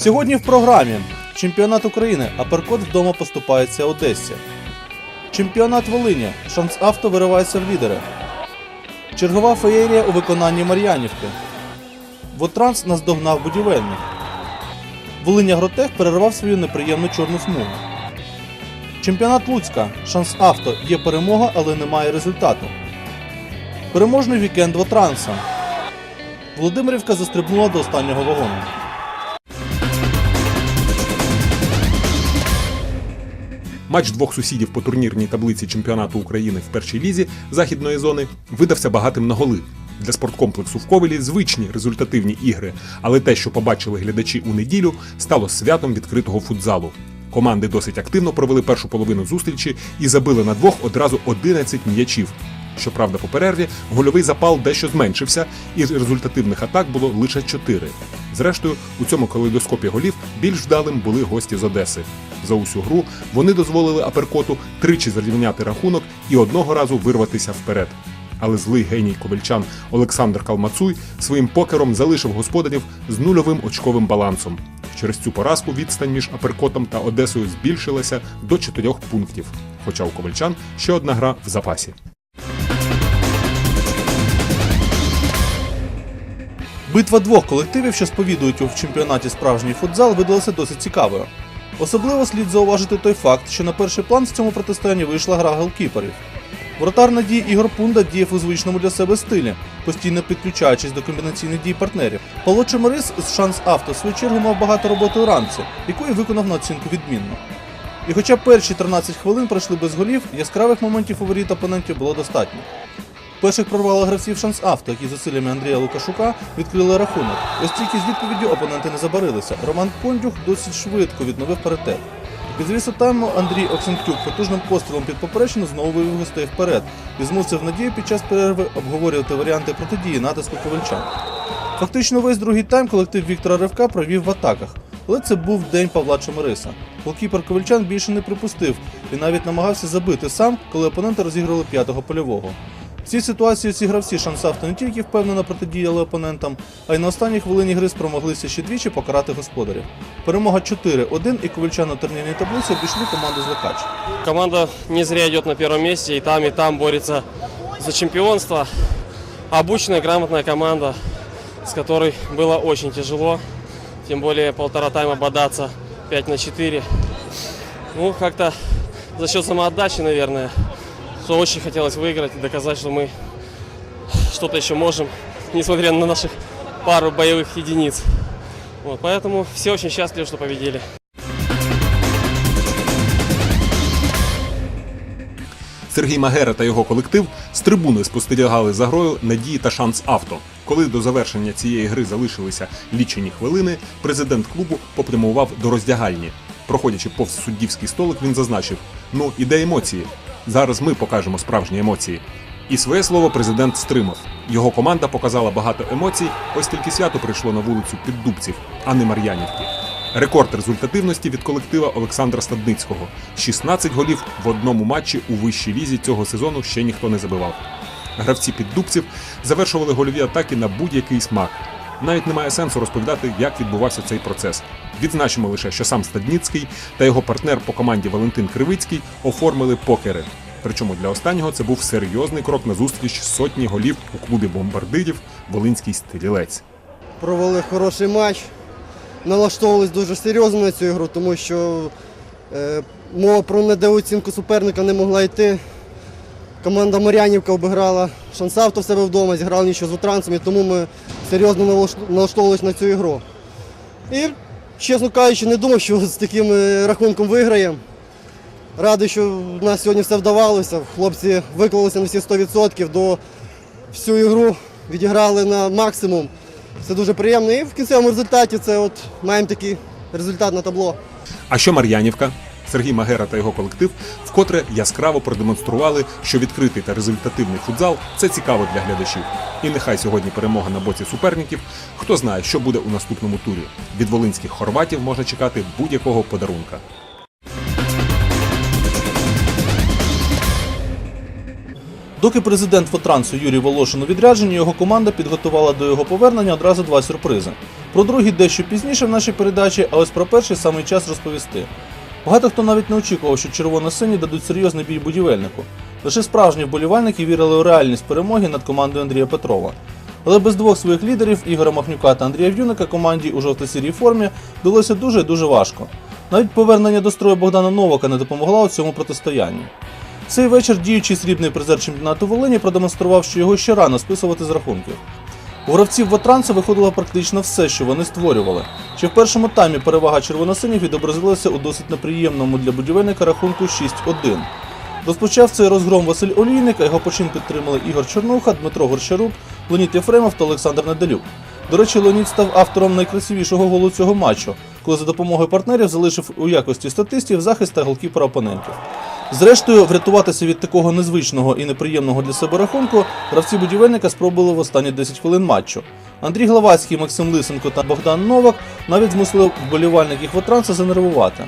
Сьогодні в програмі Чемпіонат України, Аперкот вдома поступається Одесі. Чемпіонат Волині. Шанс авто виривається в лідери. Чергова феєрія у виконанні Мар'янівки. Вотранс наздогнав будівельник. Волиня Гротех перервав свою неприємну чорну смугу. Чемпіонат Луцька. Шанс авто є перемога, але немає результату. Переможний вікенд Вотранса. Володимирівка застрибнула до останнього вагону. Матч двох сусідів по турнірній таблиці чемпіонату України в першій лізі західної зони видався багатим на голи. Для спорткомплексу в Ковелі звичні результативні ігри, але те, що побачили глядачі у неділю, стало святом відкритого футзалу. Команди досить активно провели першу половину зустрічі і забили на двох одразу 11 м'ячів. Щоправда, по перерві гольовий запал дещо зменшився, і результативних атак було лише 4. Зрештою, у цьому калейдоскопі голів більш вдалим були гості з Одеси. За усю гру вони дозволили Аперкоту тричі зрівняти рахунок і одного разу вирватися вперед. Але злий геній ковальчан Олександр Калмацуй своїм покером залишив господарів з нульовим очковим балансом. Через цю поразку відстань між Аперкотом та Одесою збільшилася до 4 пунктів. Хоча у ковальчан ще одна гра в запасі. Битва двох колективів, що сповідують у чемпіонаті справжній футзал, видалася досить цікавою. Особливо слід зауважити той факт, що на перший план в цьому протистоянні вийшла гра голкіперів. Воротар надії Ігор Пунда діяв у звичному для себе стилі, постійно підключаючись до комбінаційних дій партнерів. Павло Чемерис з шанс авто в свою чергу мав багато роботи у рамці, яку і виконав на оцінку відмінно. І хоча перші 13 хвилин пройшли без голів, яскравих моментів у воріт опонентів було достатньо. Перших прорвало гравців шанс авто, які зусиллями Андрія Лукашука відкрили рахунок. Ось тільки з відповіддю опоненти не забарилися. Роман Кондюх досить швидко відновив паритет. Під завісу тайму Андрій Оксентюк потужним пострілом під поперечину знову вивів гостей вперед і змусив надію під час перерви обговорювати варіанти протидії натиску ковальчан. Фактично весь другий тайм колектив Віктора Ривка провів в атаках. Але це був день Павла Чомириса. Голкіпер ковальчан більше не припустив і навіть намагався забити сам, коли опоненти розіграли п'ятого польового. Цій ситуації ці гравці шансавто не тільки впевнено протидіяли опонентам, а й на останній хвилині гри спромоглися ще двічі покарати господарів. Перемога 4-1 і ковальчан у турнірній таблиці обійшли команду з Ликач. Команда не зря идет на первом месте, и там, и там борется за чемпионство. Обученная, грамотная команда, с которой было очень тяжело. Тем более полтора тайма бодаться 5 на 4. Ну, как-то за счет самоотдачи, наверное, что очень хотелось выиграть и доказать, что мы что-то еще можем, несмотря на наших пару боевых единиц. Вот, поэтому все очень счастливы, что победили. Сергій Магера та його колектив з трибуни спостерігали за грою надії та шанс авто. Коли до завершення цієї гри залишилися лічені хвилини, президент клубу попрямував до роздягальні. Проходячи повз суддівський столик, він зазначив: ну і де емоції? Зараз ми покажемо справжні емоції. І своє слово президент стримав. Його команда показала багато емоцій, ось тільки свято прийшло на вулицю Піддубців, а не Мар'янівки. Рекорд результативності від колектива Олександра Стадницького. 16 голів в одному матчі у вищій лізі цього сезону ще ніхто не забивав. Гравці піддубців завершували гольові атаки на будь-який смак. Навіть немає сенсу розповідати, як відбувався цей процес. Відзначимо лише, що сам Стадніцький та його партнер по команді Валентин Кривицький оформили покери. Причому для останнього це був серйозний крок на зустріч сотні голів у клубі бомбардирів Волинський стрілець. провели хороший матч. Налаштовувались дуже серйозно на цю ігру, тому що е, мова про недооцінку суперника не могла йти. Команда Мар'янівка обіграла шансавто в себе вдома, зіграли нічого з утрансом, тому ми серйозно налаштовувалися на цю ігру. І, чесно кажучи, не думав, що з таким е, рахунком виграємо. Радий, що в нас сьогодні все вдавалося. Хлопці виклалися на всі 100%, до всю ігру відіграли на максимум. Це дуже приємно. І в кінцевому результаті це от маємо такий результат на табло. А що Мар'янівка? Сергій Магера та його колектив вкотре яскраво продемонстрували, що відкритий та результативний футзал це цікаво для глядачів. І нехай сьогодні перемога на боці суперників. Хто знає, що буде у наступному турі. Від волинських хорватів можна чекати будь-якого подарунка. Доки президент Фотрансу Юрій Волошин у відрядженні, його команда підготувала до його повернення одразу два сюрпризи. Про другий дещо пізніше в нашій передачі, а ось про перший саме час розповісти. Багато хто навіть не очікував, що червоно-сині дадуть серйозний бій будівельнику. Лише справжні вболівальники вірили у реальність перемоги над командою Андрія Петрова. Але без двох своїх лідерів Ігоря Махнюка та Андрія В'юника команді у жовто-сірій формі вдалося дуже і дуже важко. Навіть повернення до строю Богдана Новака не допомогла у цьому протистоянні. Цей вечір діючий срібний призер чемпіонату Волині продемонстрував, що його ще рано списувати з рахунків. У гравців Ватранса виходило практично все, що вони створювали. Ще в першому таймі перевага червоносинів відобразилася у досить неприємному для будівельника рахунку 6-1. Розпочав цей розгром Василь Олійник, а його почин підтримали Ігор Чорнуха, Дмитро Горщарук, Леонід Єфремов та Олександр Неделюк. До речі, Леонід став автором найкрасивішого голу цього матчу, коли за допомогою партнерів залишив у якості статистів захист та голкіпера опонентів. Зрештою, врятуватися від такого незвичного і неприємного для себе рахунку гравці будівельника спробували в останні 10 хвилин матчу. Андрій Главацький, Максим Лисенко та Богдан Новак навіть змусили вболівальників Вотранса занервувати.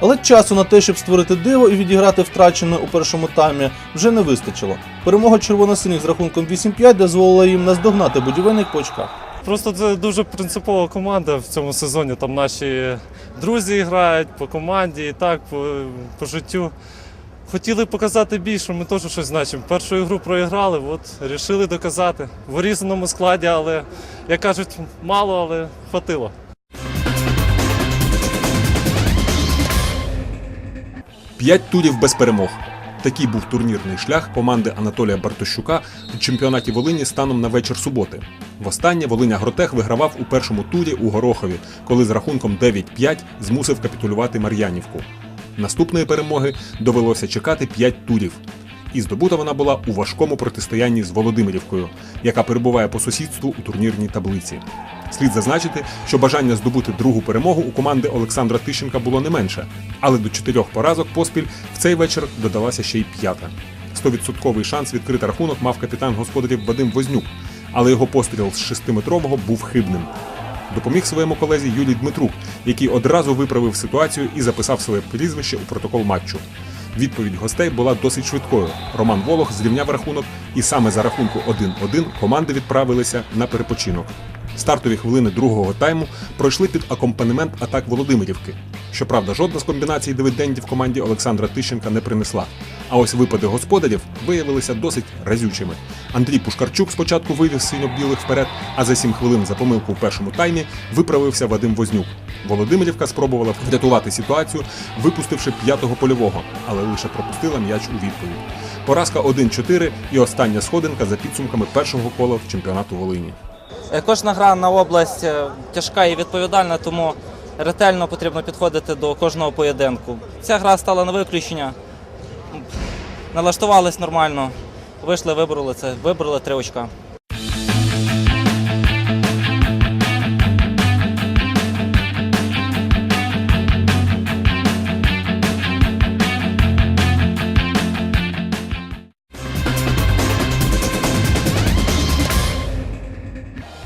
Але часу на те, щоб створити диво і відіграти втрачене у першому таймі, вже не вистачило. Перемога червоно-синіх з рахунком 8-5 дозволила їм наздогнати будівельник по очках. Просто це дуже принципова команда в цьому сезоні. Там наші друзі грають по команді і так, по, по життю. Хотіли показати більше, ми теж щось значимо. Першу ігру проіграли, от вирішили доказати. В урізаному складі, але, як кажуть, мало, але хватило. П'ять турів без перемог. Такий був турнірний шлях команди Анатолія Бартощука у чемпіонаті Волині станом на вечір суботи. Востаннє Волиня Гротех вигравав у першому турі у Горохові, коли з рахунком 9-5 змусив капітулювати Мар'янівку. Наступної перемоги довелося чекати 5 турів. І здобута вона була у важкому протистоянні з Володимирівкою, яка перебуває по сусідству у турнірній таблиці. Слід зазначити, що бажання здобути другу перемогу у команди Олександра Тищенка було не менше, але до чотирьох поразок поспіль в цей вечір додалася ще й п'ята. Стовідсотковий шанс відкрити рахунок мав капітан господарів Вадим Вознюк, але його постріл з шестиметрового був хибним. Допоміг своєму колезі Юлій Дмитрук, який одразу виправив ситуацію і записав своє прізвище у протокол матчу. Відповідь гостей була досить швидкою. Роман Волох зрівняв рахунок, і саме за рахунку 1-1 команди відправилися на перепочинок. Стартові хвилини другого тайму пройшли під акомпанемент атак Володимирівки. Щоправда, жодна з комбінацій дивидендів команді Олександра Тищенка не принесла. А ось випади господарів виявилися досить разючими. Андрій Пушкарчук спочатку вивів синьо-білих вперед, а за 7 хвилин за помилку в першому таймі виправився Вадим Вознюк. Володимирівка спробувала врятувати ситуацію, випустивши п'ятого польового, але лише пропустила м'яч у відповідь. Поразка 1-4 і остання сходинка за підсумками першого кола в чемпіонату Волині. Е, Кожна гра на область е, тяжка і відповідальна, тому ретельно потрібно підходити до кожного поєдинку. Ця гра стала на виключення. Налаштувались нормально, вийшли, вибороли це, вибороли три очка.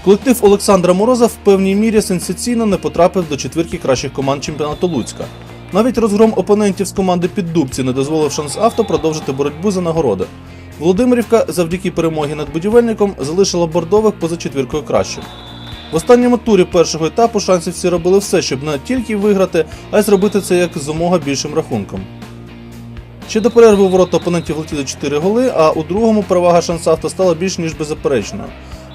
Колектив Олександра Мороза в певній мірі сенсаційно не потрапив до четвірки кращих команд чемпіонату Луцька. Навіть розгром опонентів з команди Піддубці не дозволив шанс авто продовжити боротьбу за нагороди. Володимирівка завдяки перемоги над будівельником залишила бордових поза четвіркою кращих. В останньому турі першого етапу шансівці робили все, щоб не тільки виграти, а й зробити це як змога більшим рахунком. Ще до перерви у ворота опонентів летіли 4 голи, а у другому перевага шансавто стала більш ніж беззаперечною.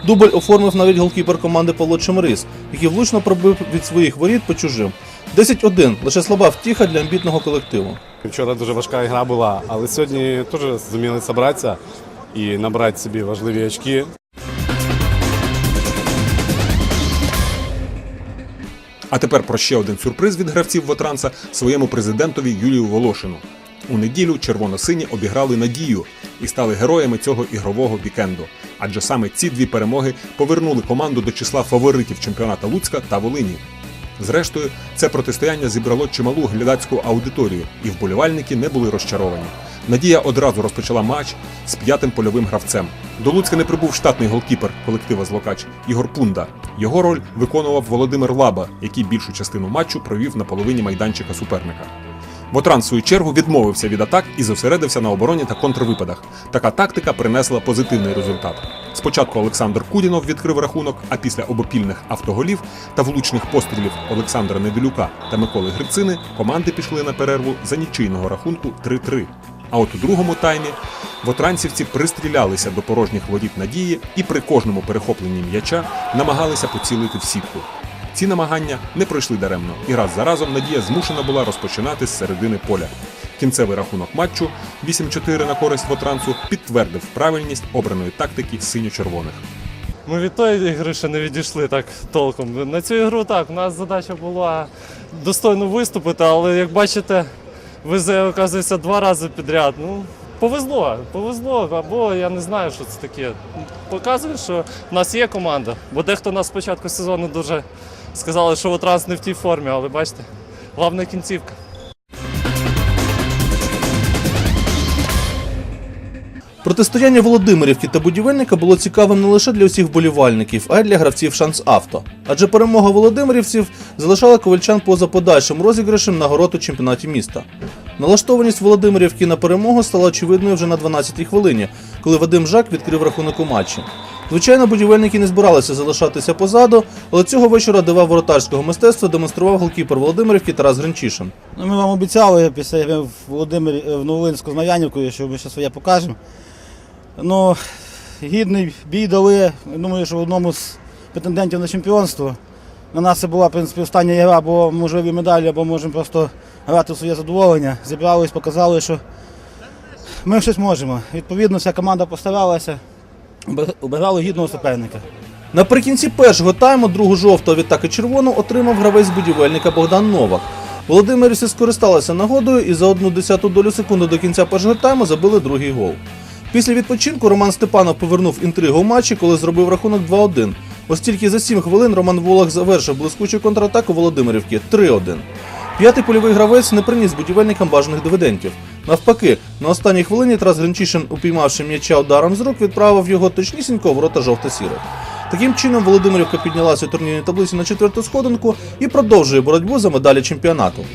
Дубль оформив навіть голкіпер команди Павло Чемерис, який влучно пробив від своїх воріт по чужим. 10-1 лише слаба втіха для амбітного колективу. Вчора дуже важка гра була, але сьогодні теж зуміли зібратися і набрати собі важливі очки. А тепер про ще один сюрприз від гравців Вотранса своєму президентові Юлію Волошину. У неділю червоно-сині обіграли надію і стали героями цього ігрового вікенду. Адже саме ці дві перемоги повернули команду до числа фаворитів чемпіоната Луцька та Волині. Зрештою, це протистояння зібрало чималу глядацьку аудиторію, і вболівальники не були розчаровані. Надія одразу розпочала матч з п'ятим польовим гравцем. До Луцька не прибув штатний голкіпер колектива Злокач Ігор Пунда. Його роль виконував Володимир Лаба, який більшу частину матчу провів на половині майданчика суперника. Вотран, в свою чергу, відмовився від атак і зосередився на обороні та контрвипадах. Така тактика принесла позитивний результат. Спочатку Олександр Кудінов відкрив рахунок, а після обопільних автоголів та влучних пострілів Олександра Недолюка та Миколи Грицини команди пішли на перерву за нічийного рахунку 3-3. А от у другому таймі вотранцівці пристрілялися до порожніх воріт надії і при кожному перехопленні м'яча намагалися поцілити в сітку. Ці намагання не пройшли даремно, і раз за разом Надія змушена була розпочинати з середини поля. Кінцевий рахунок матчу 8-4 на користь Вотрансу підтвердив правильність обраної тактики синьо-червоних. Ми від тої ігри ще не відійшли так толком. На цю ігру так, у нас задача була достойно виступити, але як бачите, везе, оказується, два рази підряд. Ну, повезло, повезло, або я не знаю, що це таке. Показує, що в нас є команда. Бо дехто нас спочатку сезону дуже сказали, що Вотранс не в тій формі, але бачите, головна кінцівка. Протистояння Володимирівки та будівельника було цікавим не лише для усіх вболівальників, а й для гравців шанс авто. Адже перемога володимирівців залишала ковальчан поза подальшим розіграшем нагород у чемпіонаті міста. Налаштованість Володимирівки на перемогу стала очевидною вже на 12-й хвилині, коли Вадим Жак відкрив рахунок у матчі. Звичайно, будівельники не збиралися залишатися позаду, але цього вечора дива воротарського мистецтва демонстрував голкіпер Володимирівки Тарас Гринчишин. Ну, ми вам обіцяли після гри в Володимир в Новолинську з Мар'янівкою, що ми ще своє покажемо. Ну, гідний бій дали. Думаю, що в одному з претендентів на чемпіонство. На нас це була в принципі, остання гра, або можливі медалі, або можемо просто грати в своє задоволення. Зібрались, показали, що ми щось можемо. Відповідно, вся команда постаралася, обирали гідного суперника. Наприкінці першого тайму другу жовту від атаки червону отримав гравець будівельника Богдан Новак. Володимирівці скористалися нагодою і за одну десяту долю секунди до кінця першого тайму забили другий гол. Після відпочинку Роман Степанов повернув інтригу в матчі, коли зробив рахунок 2-1. Ось тільки за 7 хвилин Роман Волох завершив блискучу контратаку Володимирівки 3-1. П'ятий польовий гравець не приніс будівельникам бажаних дивідендів. Навпаки, на останній хвилині Тарас Гринчишин, упіймавши м'яча ударом з рук, відправив його точнісінько в ворота жовто-сірих. Таким чином, Володимирівка піднялася у турнірній таблиці на четверту сходинку і продовжує боротьбу за медалі чемпіонату.